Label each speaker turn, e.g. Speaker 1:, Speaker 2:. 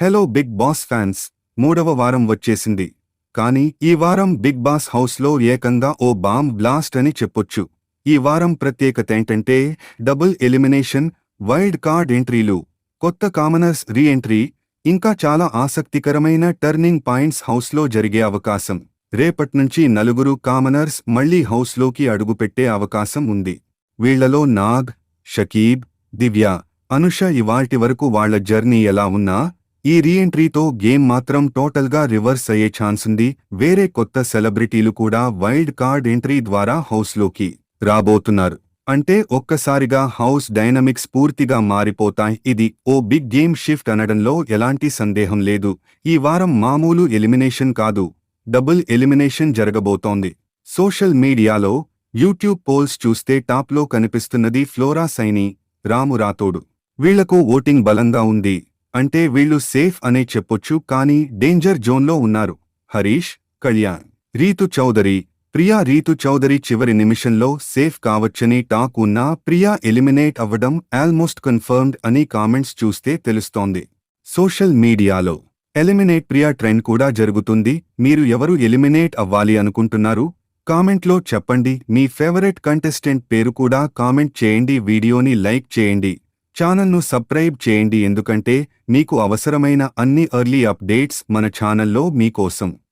Speaker 1: Hello big boss fans మూడవ వారం వచ్చేసింది. కానీ ఈ వారం బిగ్ బాస్ హౌస్లో ఏకంగా ఓ బాంబ్ బ్లాస్ట్ అని చెప్పొచ్చు. ఈ వారం ప్రత్యేకత ఏంటంటే డబుల్ ఎలిమినేషన్ వైల్డ్ కార్డ్ ఎంట్రీలు కొత్త కామనర్స్ రీ ఎంట్రీ ఇంకా చాలా ఆసక్తికరమైన టర్నింగ్ పాయింట్స్ హౌస్లో జరిగే అవకాశం. రేపట్నుంచి నలుగురు కామనర్స్ మళ్ళీ హౌస్లోకి అడుగుపెట్టే అవకాశం ఉంది. వీళ్ళలో నాగ్ షకీబ్ దివ్య అనుష ఇవాల్టి వరకు వాళ్ళ జర్నీ ఎలా ఉన్నా ఈ రీఎంట్రీతో గేమ్ మాత్రం టోటల్గా రివర్స్ అయ్యే ఛాన్సుంది వేరే కొత్త సెలబ్రిటీలు కూడా వైల్డ్ కార్డ్ ఎంట్రీ ద్వారా హౌస్లోకి రాబోతున్నారు. అంటే ఒక్కసారిగా హౌస్ డైనమిక్స్ పూర్తిగా మారిపోతాయి. ఇది ఓ బిగ్ గేమ్ షిఫ్ట్ అనడంలో ఎలాంటి సందేహం లేదు. ఈ వారం మామూలు ఎలిమినేషన్ కాదు. డబుల్ ఎలిమినేషన్ జరగబోతోంది. సోషల్ మీడియాలో యూట్యూబ్ పోల్స్ చూస్తే టాప్లో కనిపిస్తున్నది ఫ్లోరా సైని రాము రాతోడు వీళ్ళకు ఓటింగ్ బలంగా ఉంది. అంటే వీళ్ళు సేఫ్ అనే చెప్పొచ్చు కానీ డేంజర్ జోన్లో ఉన్నారు. హరీష్ కళ్యాణ్. రీతు చౌదరి. ప్రియా రీతు చౌదరి చివరి నిమిషంలో సేఫ్ కావచ్చని టాక్ ఉన్నా ప్రియా ఎలిమినేట్ అవ్వడం ఆల్మోస్ట్ కన్ఫర్మ్డ్ అని కామెంట్స్ చూస్తే తెలుస్తోంది. సోషల్ మీడియాలో ఎలిమినేట్ ప్రియా ట్రెండ్ కూడా జరుగుతుంది. మీరు ఎవరు ఎలిమినేట్ అవ్వాలి అనుకుంటున్నారు? కామెంట్లో చెప్పండి. మీ ఫేవరెట్ కంటెస్టెంట్ పేరు కూడా కామెంట్ చేయండి. వీడియోని లైక్ చేయండి. ఛానల్ను సబ్స్క్రైబ్ చేయండి ఎందుకంటే మీకు అవసరమైన అన్ని ఎర్లీ అప్డేట్స్ మన ఛానల్లో మీకోసం.